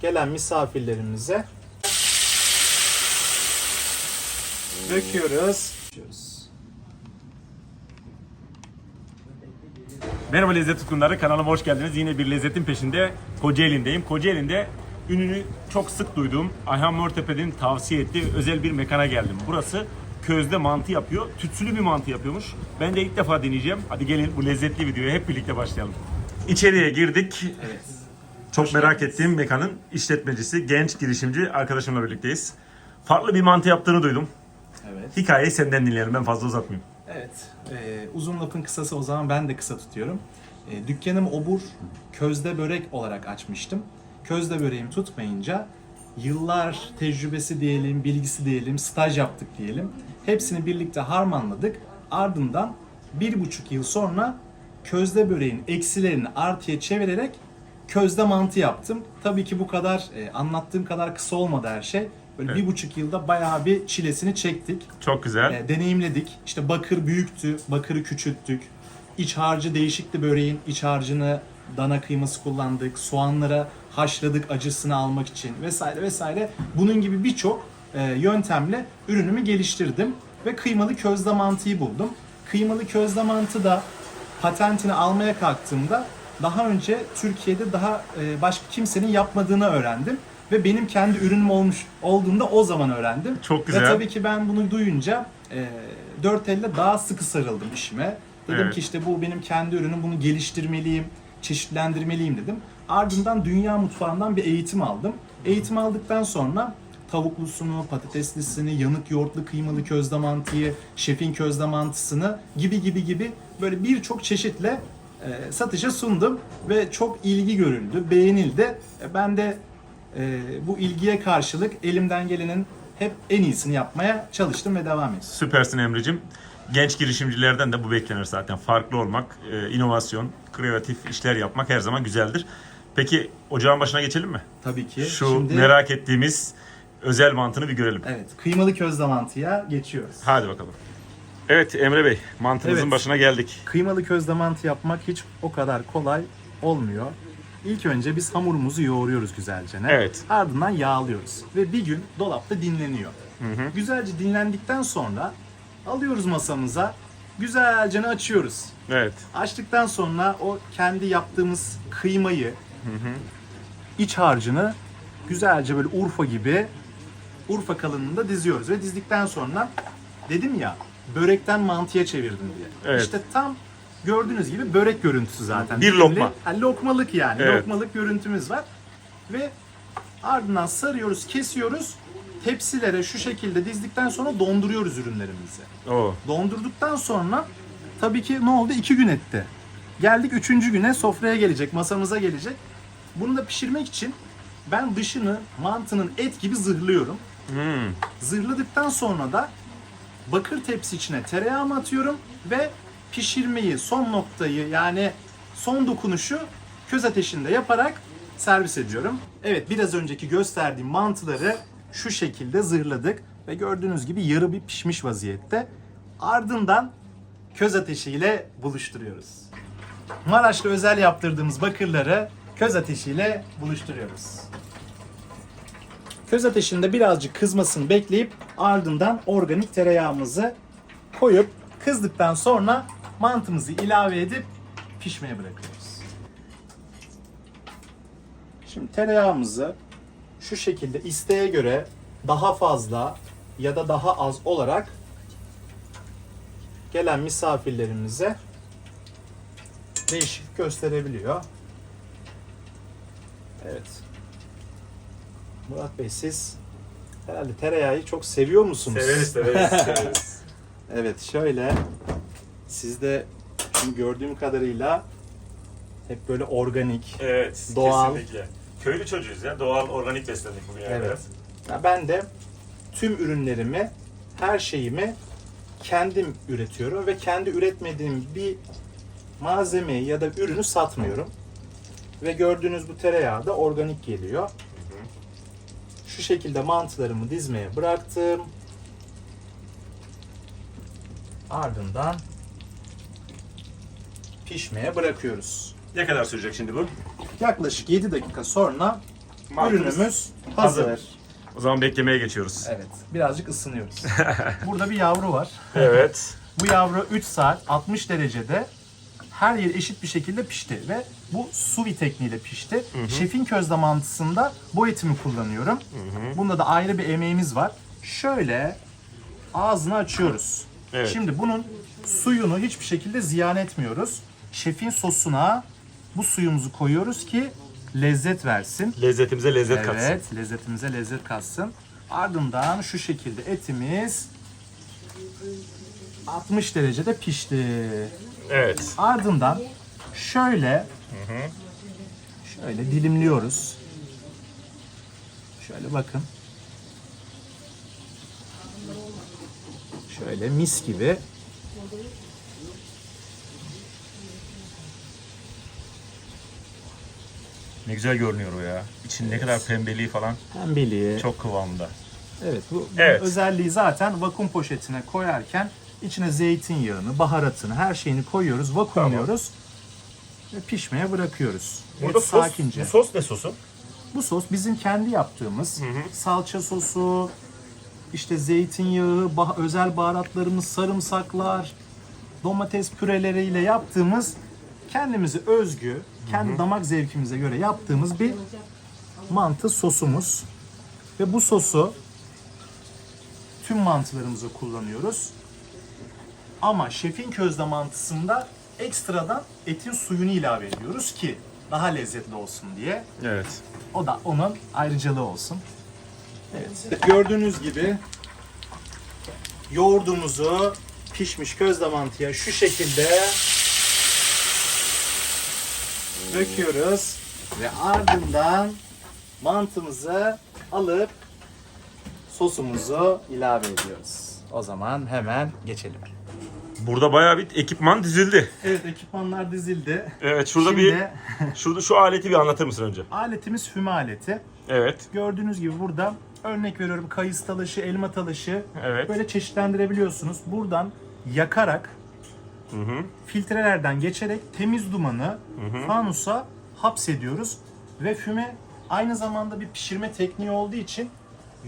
gelen misafirlerimize döküyoruz. Merhaba lezzet tutkunları kanalıma hoş geldiniz. Yine bir lezzetin peşinde Kocaeli'ndeyim. Kocaeli'nde ününü çok sık duyduğum Ayhan Mortepe'nin tavsiye ettiği özel bir mekana geldim. Burası közde mantı yapıyor. Tütsülü bir mantı yapıyormuş. Ben de ilk defa deneyeceğim. Hadi gelin bu lezzetli videoya hep birlikte başlayalım. İçeriye girdik. Çok merak ettiğim mekanın işletmecisi, genç girişimci arkadaşımla birlikteyiz. Farklı bir mantı yaptığını duydum. Evet. Hikayeyi senden dinleyelim. Ben fazla uzatmayayım. Evet. e, uzun lafın kısası o zaman ben de kısa tutuyorum. E, dükkanım obur közde börek olarak açmıştım. Közde böreğim tutmayınca yıllar tecrübesi diyelim, bilgisi diyelim, staj yaptık diyelim. Hepsini birlikte harmanladık. Ardından bir buçuk yıl sonra közde böreğin eksilerini artıya çevirerek közde mantı yaptım. Tabii ki bu kadar e, anlattığım kadar kısa olmadı her şey. Böyle Evet. bir buçuk yılda bayağı bir çilesini çektik. Çok güzel. E, deneyimledik. İşte bakır büyüktü, bakırı küçülttük. İç harcı değişikti böreğin. İç harcını dana kıyması kullandık. Soğanlara haşladık acısını almak için vesaire vesaire. Bunun gibi birçok e, yöntemle ürünümü geliştirdim ve kıymalı közde mantıyı buldum. Kıymalı közde mantı da patentini almaya kalktığımda daha önce Türkiye'de daha e, başka kimsenin yapmadığını öğrendim ve benim kendi ürünüm olmuş olduğunda o zaman öğrendim. Çok güzel. Ve tabii ki ben bunu duyunca e, dört elle daha sıkı sarıldım işime. Dedim Evet. ki işte bu benim kendi ürünüm, bunu geliştirmeliyim, çeşitlendirmeliyim dedim. Ardından dünya mutfağından bir eğitim aldım. Eğitim aldıktan sonra tavuklusunu, patateslisini, yanık yoğurtlu kıymalı közde mantıyı, şefin közde mantısını gibi gibi gibi böyle birçok çeşitle e, satışa sundum ve çok ilgi görüldü, beğenildi. E, ben de e, bu ilgiye karşılık elimden gelenin hep en iyisini yapmaya çalıştım ve devam ediyorum. Süpersin Emre'cim. Genç girişimcilerden de bu beklenir zaten. Farklı olmak, e, inovasyon, kreatif işler yapmak her zaman güzeldir. Peki ocağın başına geçelim mi? Tabii ki. Şu Şimdi merak ettiğimiz özel mantını bir görelim. evet kıymalı közde mantıya geçiyoruz. Hadi bakalım. Evet Emre Bey, mantımızın Evet. başına geldik. Kıymalı közde mantı yapmak hiç o kadar kolay olmuyor. İlk önce biz hamurumuzu yoğuruyoruz güzelce. Evet. Ardından yağlıyoruz ve bir gün dolapta dinleniyor. Güzelce dinlendikten sonra alıyoruz masamıza. Güzelce açıyoruz. Evet. Açtıktan sonra o kendi yaptığımız kıymayı, iç harcını güzelce böyle Urfa gibi Urfa kalınlığında diziyoruz ve dizdikten sonra dedim ya börekten mantıya çevirdim diye. Evet. İşte tam gördüğünüz gibi börek görüntüsü zaten. Bir lokma. Ha, lokmalık yani. Evet. Lokmalık görüntümüz var. Ve ardından sarıyoruz, kesiyoruz. Tepsilere şu şekilde dizdikten sonra donduruyoruz ürünlerimizi. Oo. Dondurduktan sonra tabii ki ne oldu? İki gün etti. Geldik üçüncü güne sofraya gelecek, masamıza gelecek. Bunu da pişirmek için ben dışını mantının et gibi zırhlıyorum. Hmm. Zırhladıktan sonra da bakır tepsi içine tereyağımı atıyorum ve pişirmeyi, son noktayı yani son dokunuşu köz ateşinde yaparak servis ediyorum. Evet biraz önceki gösterdiğim mantıları şu şekilde zırhladık ve gördüğünüz gibi yarı bir pişmiş vaziyette. Ardından köz ateşiyle buluşturuyoruz. Maraş'ta özel yaptırdığımız bakırları köz ateşiyle buluşturuyoruz. Köz ateşinde birazcık kızmasını bekleyip ardından organik tereyağımızı koyup kızdıktan sonra mantımızı ilave edip pişmeye bırakıyoruz. Şimdi tereyağımızı şu şekilde isteğe göre daha fazla ya da daha az olarak gelen misafirlerimize değişik gösterebiliyor. Evet. Murat Bey siz herhalde tereyağı çok seviyor musunuz? severiz, severiz. Evet şöyle sizde şimdi gördüğüm kadarıyla hep böyle organik. evet, Doğal. kesinlikle. Köylü çocuğuyuz ya. Doğal, organik beslendik bugün. yani Evet. biraz. Ya ben de tüm ürünlerimi, her şeyimi kendim üretiyorum ve kendi üretmediğim bir malzemeyi ya da ürünü satmıyorum. Ve gördüğünüz bu tereyağı da organik geliyor. Şu şekilde mantılarımı dizmeye bıraktım. Ardından pişmeye bırakıyoruz. Ne kadar sürecek şimdi bu? Yaklaşık 7 dakika sonra Mantımız ürünümüz hazır. hazır. O zaman beklemeye geçiyoruz. Evet, birazcık ısınıyoruz. Burada bir yavru var. Evet. Bu yavru 3 saat 60 derecede her yer eşit bir şekilde pişti ve bu suvi tekniğiyle pişti. Şefin közde mantısında bu etimi kullanıyorum. Bunda da ayrı bir emeğimiz var. Şöyle ağzını açıyoruz. Evet. Şimdi bunun suyunu hiçbir şekilde ziyan etmiyoruz. Şefin sosuna bu suyumuzu koyuyoruz ki lezzet versin. Lezzetimize lezzet katsın. Evet, lezzetimize lezzet katsın. Ardından şu şekilde etimiz 60 derecede pişti. Evet. Ardından şöyle şöyle dilimliyoruz. Şöyle bakın. Şöyle mis gibi Ne güzel görünüyor o ya. İçin ne kadar pembeliği falan pembeliği. çok kıvamda. Evet bu Evet. özelliği zaten vakum poşetine koyarken içine zeytinyağını, baharatını, her şeyini koyuyoruz, vakumluyoruz ve pişmeye bırakıyoruz. Burada Evet, sos, sakince. bu sos ne sosu? Bu sos bizim kendi yaptığımız salça sosu, işte zeytinyağı, bah- özel baharatlarımız, sarımsaklar, domates püreleriyle yaptığımız kendimize özgü, kendi damak zevkimize göre yaptığımız bir mantı sosumuz. Ve bu sosu tüm mantılarımıza kullanıyoruz. Ama şefin közde mantısında ekstradan etin suyunu ilave ediyoruz ki daha lezzetli olsun diye. Evet. O da onun ayrıcalığı olsun. Evet. Gördüğünüz gibi yoğurdumuzu pişmiş közde mantıya şu şekilde döküyoruz ve ardından mantımızı alıp sosumuzu ilave ediyoruz. O zaman hemen geçelim. Burada bayağı bir ekipman dizildi. Evet ekipmanlar dizildi. Evet şurada Şimdi bir şurada şu aleti bir anlatır mısın önce? aletimiz füme aleti. Evet. Gördüğünüz gibi burada örnek veriyorum kayısı talaşı, elma talaşı Evet. böyle çeşitlendirebiliyorsunuz. Buradan yakarak filtrelerden geçerek temiz dumanı fanusa hapsediyoruz ve füme aynı zamanda bir pişirme tekniği olduğu için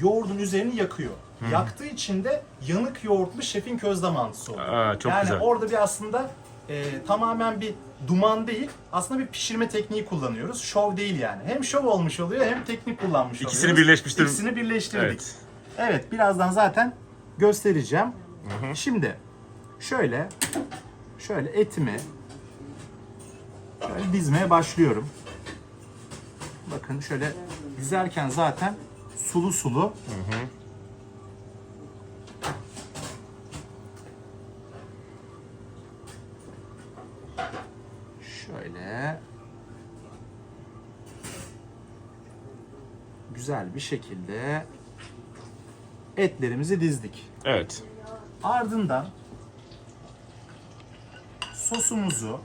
yoğurdun üzerini yakıyor. Yaktığı için de yanık yoğurtlu şefin közde mantısı oluyor. Aa, çok yani güzel. orada bir aslında e, tamamen bir duman değil, aslında bir pişirme tekniği kullanıyoruz. Şov değil yani. Hem şov olmuş oluyor hem teknik kullanmış İkisini oluyoruz. birleşmiştir- İkisini birleştirdik. Evet. Evet, birazdan zaten göstereceğim. Şimdi şöyle şöyle etimi şöyle dizmeye başlıyorum. Bakın şöyle dizerken zaten sulu sulu. Şöyle güzel bir şekilde etlerimizi dizdik. Evet. Ardından sosumuzu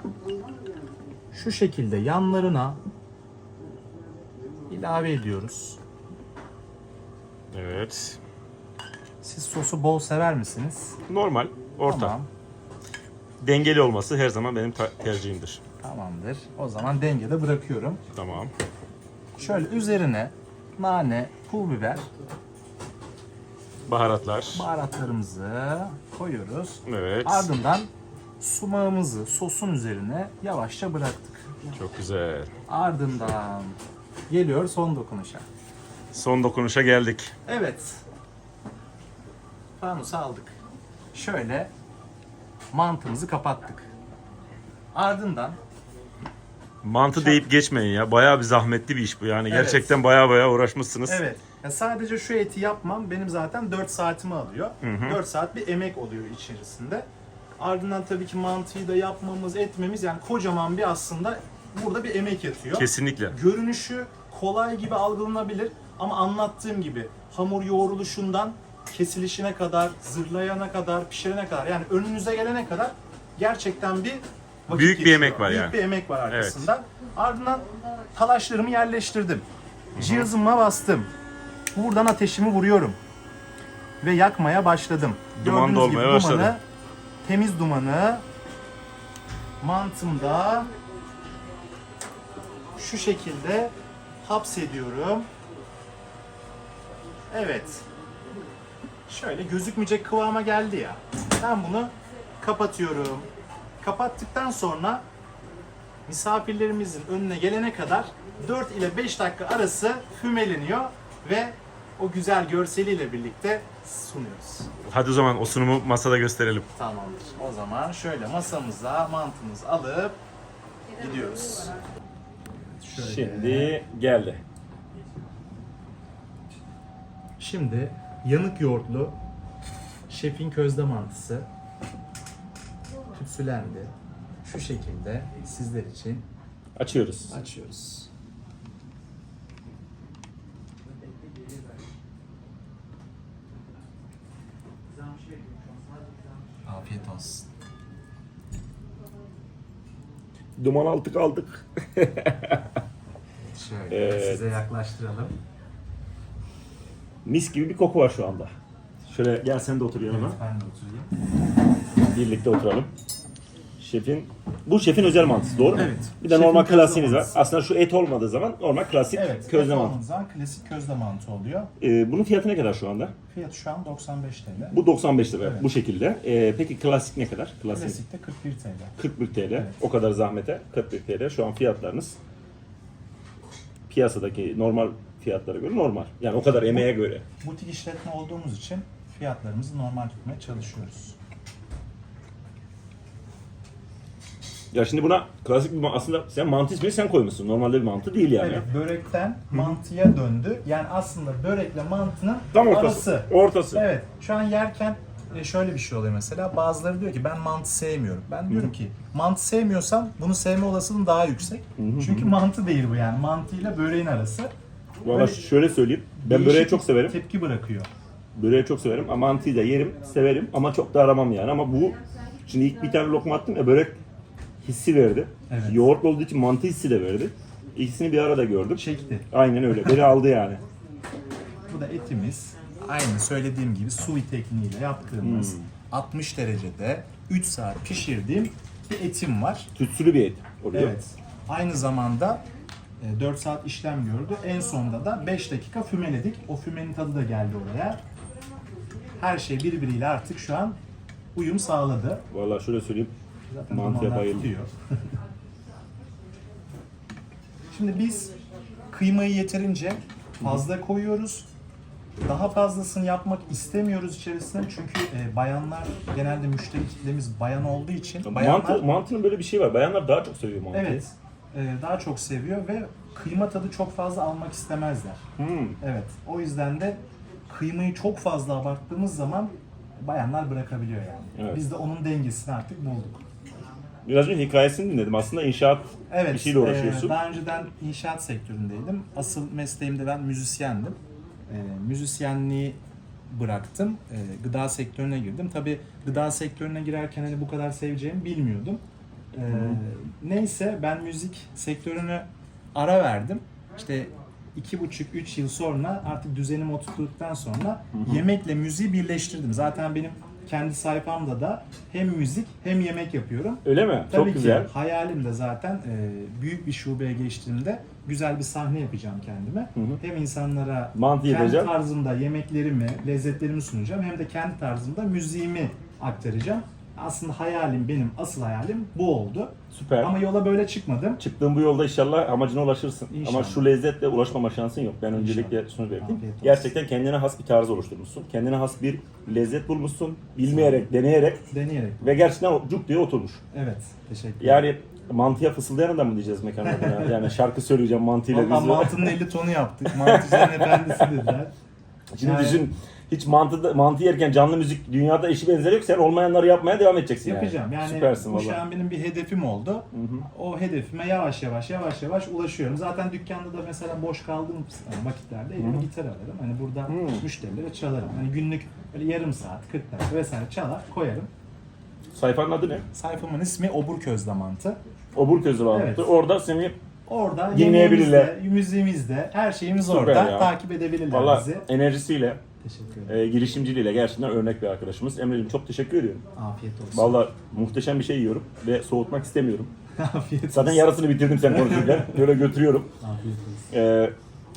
şu şekilde yanlarına ilave ediyoruz. Evet. Siz sosu bol sever misiniz? Normal, orta. Tamam. Dengeli olması her zaman benim tercihimdir. Tamamdır. O zaman dengede bırakıyorum. Tamam. Şöyle üzerine nane, pul biber, Baharatlar. baharatlarımızı koyuyoruz. Evet. Ardından sumağımızı sosun üzerine yavaşça bıraktık. Çok güzel. Ardından geliyor son dokunuşa. Son dokunuşa geldik. Evet. Fanusu aldık. Şöyle mantımızı kapattık. Ardından Mantı deyip geçmeyin ya. Bayağı bir zahmetli bir iş bu yani. Evet. Gerçekten bayağı bayağı uğraşmışsınız. evet ya sadece şu eti yapmam benim zaten 4 saatimi alıyor. 4 saat bir emek oluyor içerisinde. Ardından tabii ki mantıyı da yapmamız, etmemiz yani kocaman bir aslında burada bir emek yatıyor. Kesinlikle. Görünüşü kolay gibi algılanabilir ama anlattığım gibi hamur yoğruluşundan kesilişine kadar, zırlayana kadar, pişirene kadar yani önünüze gelene kadar gerçekten bir vakit Büyük bir geçiyor. emek var Büyük yani. bir emek var arkasında. Ardından talaşlarımı yerleştirdim. Cihazıma bastım. Buradan ateşimi vuruyorum. Ve yakmaya başladım. Duman Gördüğünüz dolmaya gibi başladı. dumanı, temiz dumanı mantımda şu şekilde hapsediyorum. Evet. Şöyle gözükmeyecek kıvama geldi ya. Ben bunu kapatıyorum. Kapattıktan sonra misafirlerimizin önüne gelene kadar 4 ile 5 dakika arası fümeleniyor ve o güzel görseliyle birlikte sunuyoruz. Hadi o zaman o sunumu masada gösterelim. Tamamdır. O zaman şöyle masamıza mantımızı alıp gidiyoruz. Şöyle. Şimdi geldi. Şimdi yanık yoğurtlu şefin közde mantısı tütsülendi. Şu şekilde sizler için Açıyoruz. açıyoruz. Afiyet olsun. Duman altı kaldık. Şöyle Evet. size yaklaştıralım. Mis gibi bir koku var şu anda. Şöyle gel sen de otur yanıma. Evet, ben de oturayım. Birlikte oturalım. Şefin bu şefin özel mantısı doğru mu? Evet. Bir de Şefin normal klasiğiniz var. Aslında şu et olmadığı zaman normal klasik Evet, közde mantı. zaman klasik közde mantı oluyor. Ee, bunun fiyatı ne kadar şu anda? Fiyatı şu an 95 TL. Bu 95 lira Evet. bu şekilde. Ee, peki klasik ne kadar? Klasik. Klasikte 41 TL. 41 TL. Evet. O kadar zahmete 41 TL. Şu an fiyatlarınız piyasadaki normal fiyatlara göre normal. Yani o kadar emeğe göre. Butik işletme olduğumuz için fiyatlarımızı normal tutmaya çalışıyoruz. Ya şimdi buna klasik bir aslında sen mantı ismini sen koymuşsun. Normalde bir mantı değil yani. Evet, börekten mantıya döndü. Yani aslında börekle mantının Tam ortası. arası. Ortası. Evet, şu an yerken e, şöyle bir şey oluyor mesela. Bazıları diyor ki ben mantı sevmiyorum. Ben diyorum ki mantı sevmiyorsan bunu sevme olasılığın daha yüksek. Çünkü mantı değil bu yani. Mantıyla böreğin arası. Valla şöyle söyleyeyim. Ben Değişik böreği çok severim. Tepki bırakıyor. Böreği çok severim ama mantıyı da yerim, severim ama çok da aramam yani. Ama bu şimdi ilk bir tane lokma attım ya börek hissi verdi. Evet. Yoğurt olduğu için mantı hissi de verdi. İkisini bir arada gördüm. Çekti. Aynen öyle. Beni aldı yani. Bu da etimiz. Aynı söylediğim gibi sui tekniğiyle yaptığımız Hmm. 60 derecede 3 saat pişirdiğim bir etim var. Tütsülü bir et oluyor. Evet. Aynı zamanda 4 saat işlem gördü. En sonunda da 5 dakika fümeledik. O fümenin tadı da geldi oraya. Her şey birbiriyle artık şu an uyum sağladı. Valla şöyle söyleyeyim. Zaten Mantıya bayıldım. Şimdi biz kıymayı yeterince fazla koyuyoruz. Daha fazlasını yapmak istemiyoruz içerisine çünkü e, bayanlar genelde müşteri kitlemiz bayan olduğu için bayanlar Mantı, mantının böyle bir şey var. Bayanlar daha çok seviyor mantıyı. evet e, daha çok seviyor ve kıyma tadı çok fazla almak istemezler. Hmm. Evet o yüzden de kıymayı çok fazla abarttığımız zaman bayanlar bırakabiliyor yani. Evet. Biz de onun dengesini artık bulduk. Biraz önce hikayesini dinledim. Aslında inşaat Evet, bir şeyle uğraşıyorsun. e, daha önceden inşaat sektöründeydim. Asıl mesleğimde ben müzisyendim. E, müzisyenliği bıraktım. E, gıda sektörüne girdim. Tabii gıda sektörüne girerken hani bu kadar seveceğimi bilmiyordum. E, neyse ben müzik sektörüne ara verdim. İşte iki buçuk, üç yıl sonra artık düzenim oturttuktan sonra yemekle müziği birleştirdim. Zaten benim kendi sayfamda da hem müzik hem yemek yapıyorum. Öyle mi? Tabii çok güzel. ki hayalim de zaten e, büyük bir şubeye geçtiğimde güzel bir sahne yapacağım kendime. hı. Hem insanlara Mantı kendi yedireceğim. tarzımda yemeklerimi, lezzetlerimi sunacağım hem de kendi tarzımda müziğimi aktaracağım. Aslında hayalim benim asıl hayalim bu oldu. Süper. Ama yola böyle çıkmadım. Çıktığın bu yolda inşallah amacına ulaşırsın. İnşallah. Ama şu lezzetle ulaşmama şansın yok. Ben öncelikle şunu olsun. Gerçekten kendine has bir tarz oluşturmuşsun. Kendine has bir lezzet bulmuşsun. Bilmeyerek, deneyerek Deneyerek. ve gerçekten cuk diye oturmuş. Evet. Teşekkür ederim. Yani mantıya fısıldayan adam mı diyeceğiz mekan adına? Yani şarkı söyleyeceğim mantıyla Valla mantının 50 tonu yaptık. Mantıcının efendisi dediler. Şimdi Yani- düşün hiç mantı, mantı yerken canlı müzik dünyada eşi benzeri yok. Sen olmayanları yapmaya devam edeceksin Yapacağım. Yani Süpersin bu şu an benim bir hedefim oldu. O hedefime yavaş yavaş yavaş yavaş ulaşıyorum. Zaten dükkanda da mesela boş kaldığım vakitlerde elime gitar alırım. Hani burada müşterilere çalarım. Hani günlük böyle yarım saat, 40 dakika vesaire çalar koyarım. Sayfanın adı ne? Sayfamın ismi Obur Közde Mantı. Obur var. Evet. Orada seni Orada Dinleyebilirler. yemeğimizde, müziğimizde, her şeyimiz Süper orada. ya. Takip edebilirler valla bizi. enerjisiyle, Teşekkür ederim. e, girişimciliğiyle gerçekten örnek bir arkadaşımız. Emre'cim çok teşekkür ediyorum. Afiyet olsun. Valla muhteşem bir şey yiyorum ve soğutmak istemiyorum. Afiyet olsun. Zaten yarısını bitirdim sen konuşurken. Böyle götürüyorum. Afiyet olsun. Ee,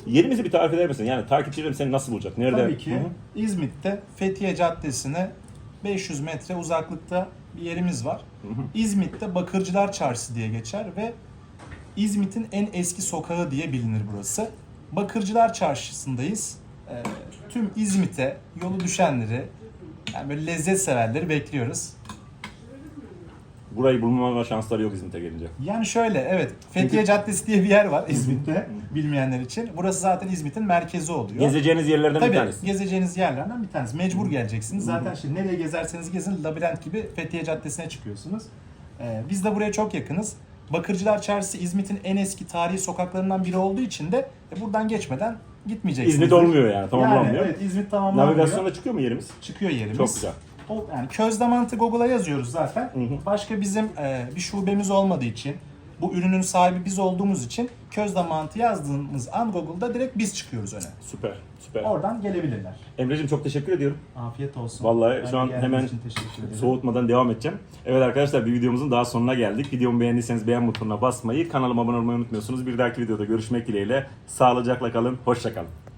yerimizi bir tarif eder misin? Yani takipçilerim seni nasıl bulacak? Nerede? Tabii ki Hı hı. İzmit'te Fethiye Caddesi'ne 500 metre uzaklıkta bir yerimiz var. İzmit'te Bakırcılar Çarşısı diye geçer ve İzmit'in en eski sokağı diye bilinir burası. Bakırcılar Çarşısı'ndayız. Ee, tüm İzmit'e yolu düşenleri, yani böyle lezzet severleri bekliyoruz. Burayı bulmama şansları yok İzmit'e gelince. Yani şöyle evet Fethiye Caddesi diye bir yer var İzmit'te bilmeyenler için. Burası zaten İzmit'in merkezi oluyor. Gezeceğiniz yerlerden bir Tabii tanesi. gezeceğiniz yerlerden bir tanesi. Mecbur geleceksiniz. Zaten şimdi nereye gezerseniz gezin labirent gibi Fethiye Caddesi'ne çıkıyorsunuz. Ee, biz de buraya çok yakınız. Bakırcılar Çarşısı İzmit'in en eski tarihi sokaklarından biri olduğu için de e, buradan geçmeden gitmeyeceksiniz. İzmit olmuyor yani tamamlanmıyor. Yani evet İzmit tamamlanmıyor. Navigasyonda çıkıyor mu yerimiz? çıkıyor yerimiz. Çok güzel. O, yani közde mantı Google'a yazıyoruz zaten. hı. Başka bizim e, bir şubemiz olmadığı için, bu ürünün sahibi biz olduğumuz için közde mantı yazdığımız an Google'da direkt biz çıkıyoruz öne. Süper, süper. Oradan gelebilirler. Emre'cim çok teşekkür ediyorum. Afiyet olsun. Vallahi Ben şu an hemen. Soğutmadan devam edeceğim. Evet arkadaşlar bir videomuzun daha sonuna geldik. Videomu beğendiyseniz beğen butonuna basmayı, kanalıma abone olmayı unutmuyorsunuz. Bir dahaki videoda görüşmek dileğiyle. Sağlıcakla kalın, hoşça kalın.